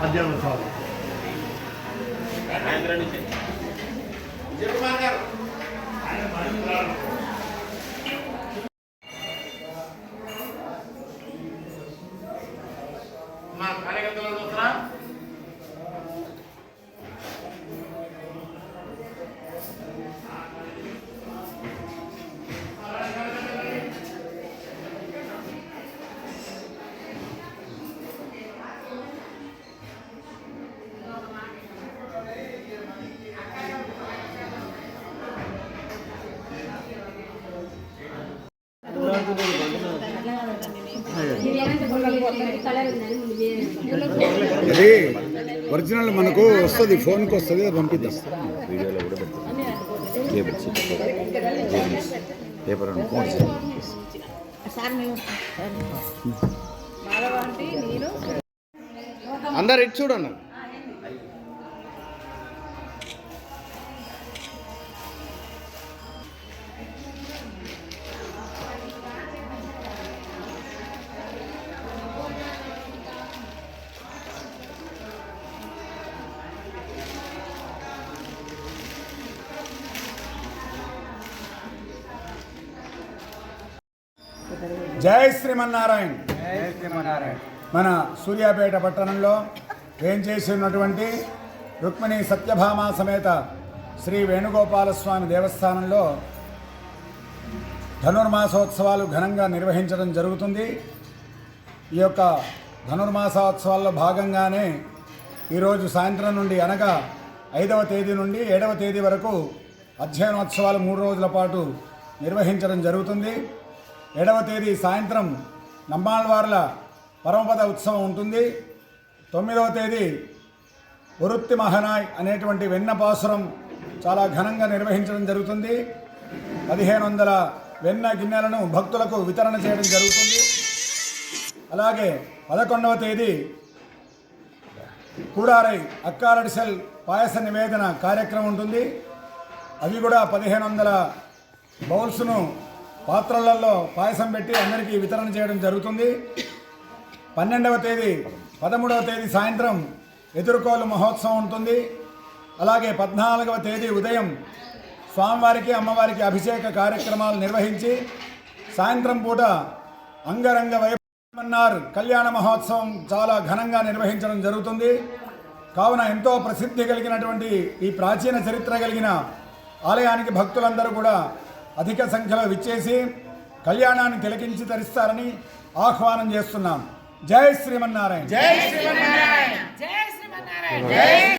మధ్యాహ్నోత్సవాలు మా కార్యకర్తలు చూస్తారా అది ఒరిజినల్ మనకు వస్తుంది ఫోన్కి వస్తుంది అది పంపిద్దాం. వీడియోలో కూడా పెడతాం కేబుల్ పేపర్ పేపర్ అనుకోండి అందరు ఇటు చూడండి జై శ్రీమన్నారాయణ. మన సూర్యాపేట పట్టణంలో ఏం చేసి ఉన్నటువంటి రుక్మిణి సత్యభామ సమేత శ్రీ వేణుగోపాలస్వామి దేవస్థానంలో ధనుర్మాసోత్సవాలు ఘనంగా నిర్వహించడం జరుగుతుంది. ఈ యొక్క ధనుర్మాసోత్సవాల్లో భాగంగానే ఈరోజు సాయంత్రం నుండి అనగా ఐదవ తేదీ నుండి ఏడవ తేదీ వరకు అధ్యయనోత్సవాలు మూడు రోజుల పాటు నిర్వహించడం జరుగుతుంది. ఏడవ తేదీ సాయంత్రం నంబాళ్వార్ల పరమపద ఉత్సవం ఉంటుంది. తొమ్మిదవ తేదీ వృత్తి మహనాయ్ అనేటువంటి వెన్నపాసురం చాలా ఘనంగా నిర్వహించడం జరుగుతుంది. పదిహేను వందల వెన్న గిన్నెలను భక్తులకు వితరణ చేయడం జరుగుతుంది. అలాగే పదకొండవ తేదీ కూడారై అక్కారడిసెల్ పాయస నివేదన కార్యక్రమం ఉంటుంది. అవి కూడా పదిహేను వందల బౌల్స్ను పాత్రలలో పాయసం పెట్టి అందరికీ వితరణ చేయడం జరుగుతుంది. పన్నెండవ తేదీ పదమూడవ తేదీ సాయంత్రం ఎదుర్కోలు మహోత్సవం ఉంటుంది. అలాగే పద్నాలుగవ తేదీ ఉదయం స్వామివారికి అమ్మవారికి అభిషేక కార్యక్రమాలు నిర్వహించి సాయంత్రం పూట అంగరంగ వైమన్నారు కళ్యాణ మహోత్సవం చాలా ఘనంగా నిర్వహించడం జరుగుతుంది. కావున ఎంతో ప్రసిద్ధి కలిగినటువంటి ఈ ప్రాచీన చరిత్ర కలిగిన ఆలయానికి భక్తులందరూ కూడా అధిక సంఖ్యలో విచ్చేసి కళ్యాణాన్ని తిలకించి తరిస్తారని ఆహ్వానం చేస్తున్నాం. జై శ్రీమన్నారాయణ. జై జై శ్రీమన్నారాయణ.